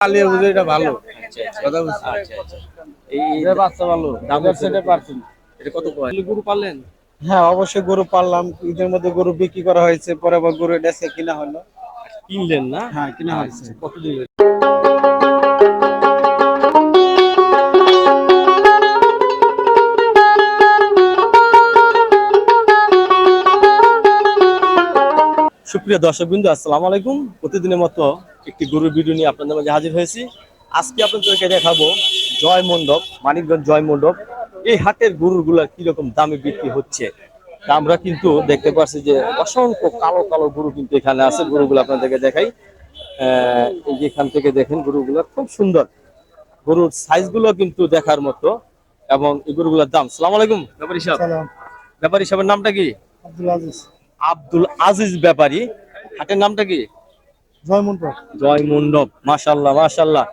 বুঝে এটা ভালো। আচ্ছা আচ্ছা কথা বুঝছি। আচ্ছা আচ্ছা এই বাচ্চা ভালো দাম সেটা পারছেন। এটা কত কয় গরু পাললেন? হ্যাঁ অবশ্যই গরু পাললাম। ঈদের মধ্যে গরু বিক্রি করা হয়েছে পরে আবার গরু ডেসে কিনা হলো। কিনলেন না? হ্যাঁ কিনা হয়েছে। আচ্ছা, কত দিলেন সুপ্রিয় দর্শক বিন্দু আসসালামু আলাইকুম। প্রতিদিনের মতো একটি গরুর ভিডিও নিয়ে আপনাদের মাঝে হাজির হয়েছি। আজকে আপনাদেরকে দেখাবো জয় মণ্ডপ মানিকগঞ্জ জয় মণ্ডপ। এই হাটের গরুগুলা কীরকম দামে বিক্রি হচ্ছে? আমরা কিন্তু দেখতে পাচ্ছি যে অসংখ্য কালো কালো গরু কিন্তু এখানে আছে। গরুগুলো আপনাদেরকে দেখাই। এখান থেকে দেখেন গরুগুলো খুব সুন্দর। গরুর সাইজগুলো কিন্তু দেখার মতো এবং এই গরুগুলোর দাম। সালাম আলাইকুম। ব্যাপারী সাহেব ব্যাপারী সাহেবের নামটা কি? আব্দুল আজিজ। আব্দুল আজিজ ব্যাপারী। হাটের নামটা কি? জয় মন্টপ জয় মণ্ডপ মাশাল্লাহ মাশাল্লাহ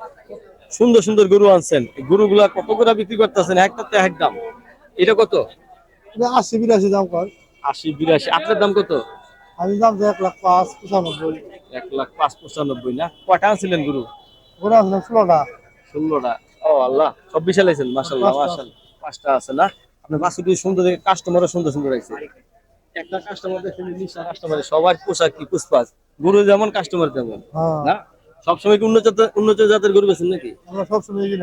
সুন্দর সুন্দর গরু আনছেন। গরুগুলা কত করে বিক্রি করতেছেন? একটা তো এক দাম। এটা কত? আশি বিরাশি দাম কর। আশি বিরাশি। আপনার দাম কত? আমি দাম তো এক লাখ পাঁচ পঁচানব্বই। এক লাখ পাঁচ পঁচানব্বই না? কটা আনছিলেন গরু? গরু আসলাম ষোলোটা। ষোলোটা। ও আল্লাহ চব্বিশ আলাইছেন মাশাল্লাহ পাঁচটা। মাশাল্লাহ পাঁচটা আছে না? আপনার বাসুটি সুন্দর দেখে কাস্টমারও সুন্দর সুন্দর আছে একটা কাস্টমার দেখেন নিশা কাস্টমার সবার পোশাক কি? পুষ্পাস গরু যেমন কাস্টমার তেমন না? সবসময় কি উন্নত জাতের উন্নত জাতের গরু বেছেন নাকি? আমরা সবসময় এগিয়ে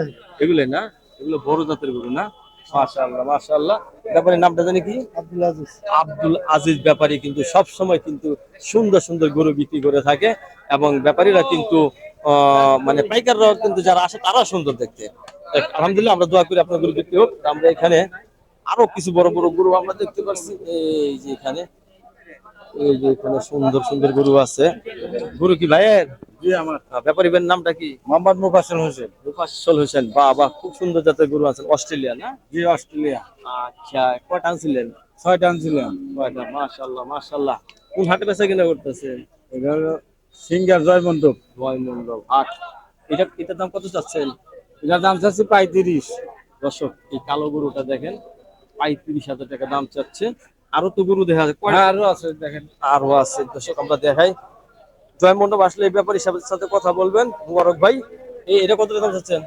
নাই না? এগুলো বড় জাতের গরু না? মাশাআল্লাহ মাশাআল্লাহ। ব্যাপারে নামটা জানি কি? আব্দুল আজিজ। আব্দুল আজিজ ব্যাপারী কিন্তু সব সময় কিন্তু সুন্দর সুন্দর গরু বিক্রি করে থাকে এবং ব্যাপারীরা কিন্তু আহ, মানে পাইকাররা কিন্তু যারা আসে তারা সুন্দর দেখতে। দেখ, আলহামদুলিল্লাহ আমরা দোয়া করি আপনার গরু বিক্রি হোক। আমরা এখানে আরও কিছু বড় বড় গরু আমরা দেখতে পাচ্ছি। এই যে এখানে এই যে এখানে সুন্দর সুন্দর গরু আছে। গরু কি ভাইয়ের? নামটা কি? মোহাম্মদ মুফাসিল হোসেন। হোসেন। খুব সুন্দর জাতের গরু আছেন। অস্ট্রেলিয়া না? জি অস্ট্রেলিয়া। আচ্ছা কয়টা আনছিলেন? ছয়টা মাশাল্লাহ মাশাল্লাহ কোন হাটে বেচা কিনা করতেছেন? এটা হলো সিঙ্গার হাট এটা এটার দাম কত চাচ্ছেন? এটার দাম চাচ্ছি পঁয়ত্রিশ। দর্শক এই কালো গরুটা দেখেন। পঁয়ত্রিশ হাজার টাকা দাম চাচ্ছে। আরও তো গরু দেখা যায় হ্যাঁ আরও আছে দেখেন। আরও আছে দর্শক আমরা দেখাই। জয় মন্ডপ আসলে এই ব্যাপারীর সাথে- সাথে কথা বলবেন। মুবারক ভাই এই এটা কত দাম চাচ্ছেন?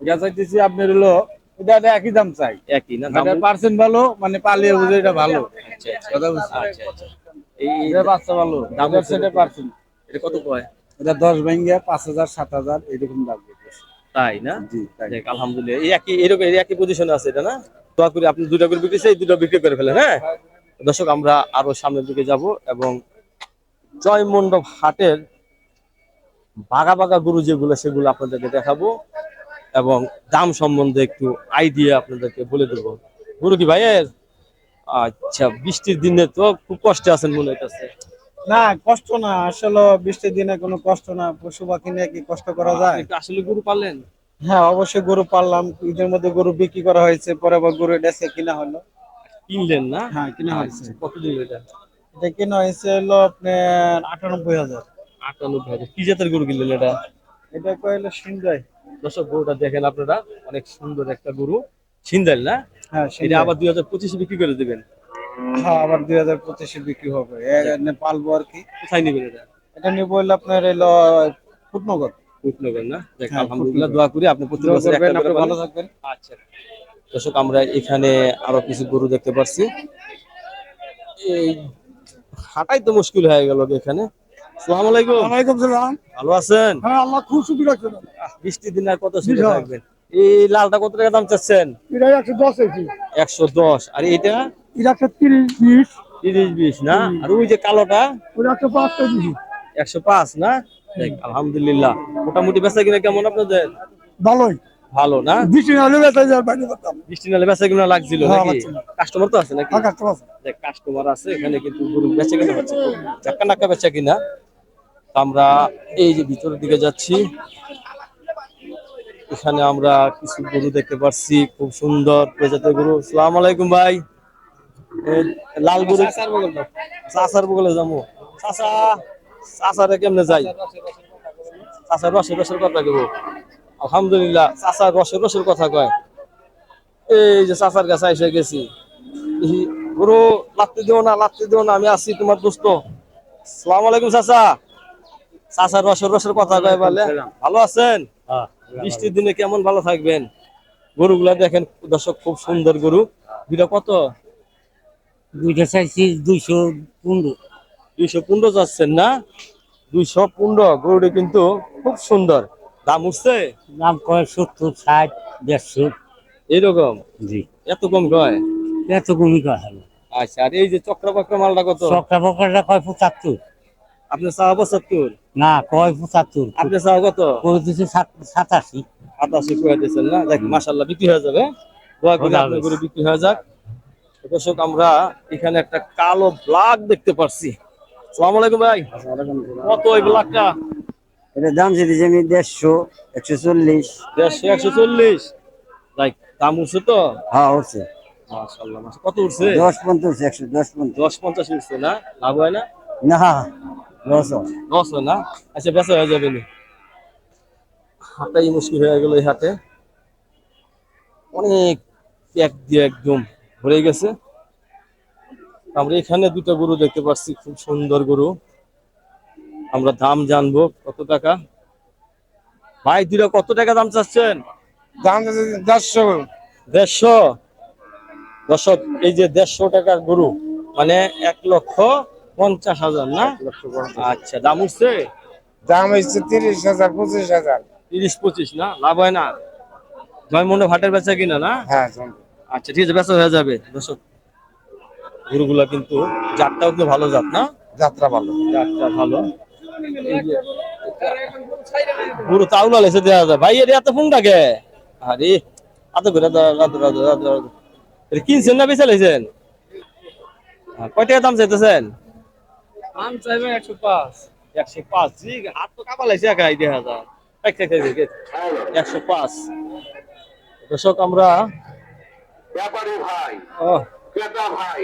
এটা চাইতেছি আপনার হলো এটা একই দাম চাই। একই না পার্সেন্ট ভালো মানে পালিয়ে বুঝে এটা ভালো। আচ্ছা আচ্ছা কথা বুঝছি আচ্ছা এই এটা বাচ্চা ভালো দাম সেটা পার্সেন্ট এটা কত কয়? এটা দশ ভেঙ্গে পাঁচ হাজার সাত হাজার এরকম দাম। তাই না? জি আলহামদুলিল্লাহ। এই একই এরকম একই পজিশনে আছে এটা না? দোয়া করি আপনি দুটা করে বিক্রি এই দুটো বিক্রি করে ফেলেন হ্যাঁ? দর্শক আমরা আরও সামনের দিকে যাব এবং জয় মণ্ডপ হাটের বাগা বাগা গরু যেগুলো সেগুলো আপনাদেরকে দেখাবো এবং দাম সম্বন্ধে একটু আইডিয়া আপনাদেরকে বলে দেবো। গরু কি ভাইয়ের আচ্ছা বৃষ্টির দিনে তো খুব কষ্টে আছেন মনে হইতেছে। না কষ্ট না আসলে বৃষ্টির দিনে কোনো কষ্ট না পশু পাখি নিয়ে কি কষ্ট করা যায়? আসলে গরু পারলেন হ্যাঁ অবশ্যই গরু পাললাম। ঈদের মধ্যে গরু বিক্রি করা হয়েছে পরে আবার গরু ডেসে কিনা হলো। কিনলেন না? হ্যাঁ কিনা হয়েছে। আচ্ছা, কত দিন এটা? এটা কিনা হয়েছে হলো আপনার আটানব্বই হাজার। আটানব্বই হাজার। কি জাতের গরু কিনলেন এটা? এটা কইলো সিংজাই দর্শক গরুটা দেখেন আপনারা অনেক সুন্দর একটা গরু। সিন্দাল না? হ্যাঁ এটা আবার দুই হাজার পঁচিশে বিক্রি করে দেবেন? হ্যাঁ আবার দুই হাজার পঁচিশে বিক্রি হবে। পালবো আর কি কোথায় নেবেন এটা? এটা নিয়ে বললে আপনার এলো ফুটনগর। রূপনগর না। হ্যাঁ, আলহামদুলিল্লাহ দোয়া করি আপনি প্রতি বছর একটা করে ভালো থাকবেন। আচ্ছা। দর্শক আমরা এখানে আরও কিছু গরু দেখতে পাচ্ছি এই হাঁটাই তো মুশকিল হয়ে গেল এখানে। সালাম আলাইকুম। ওয়ালাইকুম সালাম। ভালো আছেন? হ্যাঁ আল্লাহ খুব সুবিধা ছিল আহ, বৃষ্টির দিন আর কত হ্যাঁ। থাকবেন। এই লালটা কত টাকা দাম চাচ্ছেন? এটা আর এটা এটা একশো তিরিশ বিশ। তিরিশ বিশ না? আর ওই যে কালোটা? ওটা একশো পাঁচ কেজি। একশো পাঁচ না? আলহামদুলিল্লাহ। মোটামুটি বেচা কিনা কেমন আপনাদের? ভালোই। ভালো না? বৃষ্টি নাহলে বেঁচে যায় বাইরে করতাম। বৃষ্টি নালে বেচা কিনা লাগছিল হ্যাঁ, নাকি? কাস্টমার তো আছে নাকি? ফাঁকা তো আছে। দেখ কাস্টমার আছে এখানে কিন্তু গরু বেচা কিনা হচ্ছে। চাক্কা নাক্কা বেচা কিনা। আমরা এই যে ভিতরের দিকে যাচ্ছি। এখানে আমরা কিছু গরু দেখতে পাচ্ছি খুব সুন্দর প্রজাতির গরু। সালাম আলাইকুম ভাই। এই লাল গরু চাষার বগলে যাব। চাষা চাষারে কেমনে যাই? চাষার রসের রসের কথা কেবো আলহামদুলিল্লাহ চাষার রসের রসের কথা কয়। এই যে চাষার কাছে এসে গেছি। গরু লাত্তি দিও না লাত্তি দিও না আমি আছি তোমার দোস্ত। সালাম আলাইকুম চাচা। চাচার রসের রসের কথা কয় বলে। ভালো আছেন? বৃষ্টির দিনে কেমন ভালো থাকবেন? গরুগুলা দেখেন দর্শক খুব সুন্দর গরু। দুইটা কত? দুইটা চাইছি দুইশো পনেরো। দুইশো পনেরো যাচ্ছেন না? দুইশো পনেরো গরুটি কিন্তু খুব সুন্দর। দাম উঠছে? দাম কয়? সত্তর ষাট দেড়শো। এইরকম? জি। এত কম কয়? এত কমই কয় আচ্ছা আর এই যে চক্রবাক্র মালটা কত? চকটা বকরটা কয়? পঁচাত্তর। আপনি চাওয়া পঁচাত্তর? না কয়? পঁচাত্তর। আপনি চাওয়া কত? করে দিচ্ছে সাত- সাতাশি। সাতাশি করে দিয়েছেন না? দেখ মাসাল্লাহ বিক্রি হয়ে যাবে। দোয়া করি আপনার। গরু বিক্রি হয়ে যাক। দর্শক আমরা এখানে একটা কালো ব্লাক দেখতে পারছি। সালাম আলাইকুম ভাই। কত ওই ব্লাকটা এটা দাম দিয়েছি আমি দেড়শো একশো চল্লিশ। দেড়শো একশো চল্লিশ। দাম উঠছে তো? হ্যাঁ মাসা কত উঠছে? দশ পঞ্চাশ একশো দশ পঞ্চাশ। দশ পঞ্চাশ উঠছে না? লাভ হয় না? না লস দশ না? আচ্ছা বেচা হয়ে যাবে নি। হাটাই মুশকিল হয়ে গেল এই হাটে অনেক এক দিয়ে একদম ভরে গেছে। আমরা এখানে দুটো গরু দেখতে পাচ্ছি খুব সুন্দর গরু। আমরা দাম জানব কত টাকা? ভাই দুটা কত টাকা দাম চাচ্ছেন? দাম দেড়শো। দেড়শো? দর্শক এই যে দেড়শো টাকার গরু মানে এক লক্ষ পঞ্চাশ হাজার না? আচ্ছা দাম উঠছে? দাম হচ্ছে তিরিশ হাজার পঁচিশ হাজার। তিরিশ পঁচিশ না? লাভ হয় না? জয়মন্ড ভাটের বেচা কিনা না? হ্যাঁ আচ্ছা ঠিক আছে বেচা হয়ে যাবে। দর্শক গরুগুলা কিন্তু জাতটাও কিন্তু ভালো জাত না? যাত্রা ভালো। জাতটা ভালো। গরু তাউলা লেসে দেওয়া যায়। ভাই এর এত ফোন থাকে আরে এত করে দাও, দাও, দাও, দাও। কিনছেন না বেচা লেছেন? কয় টাকা দাম চাইতেছেন? দাম চাইবে একশো পাঁচ। একশো পাঁচ। জি হাত তো কাপা লাগছে একা দেড় হাজার এক এক, এক, এক, এক। একশো পাঁচ। দর্শক আমরা ব্যাপারী ভাই ও। ক্রেতা ভাই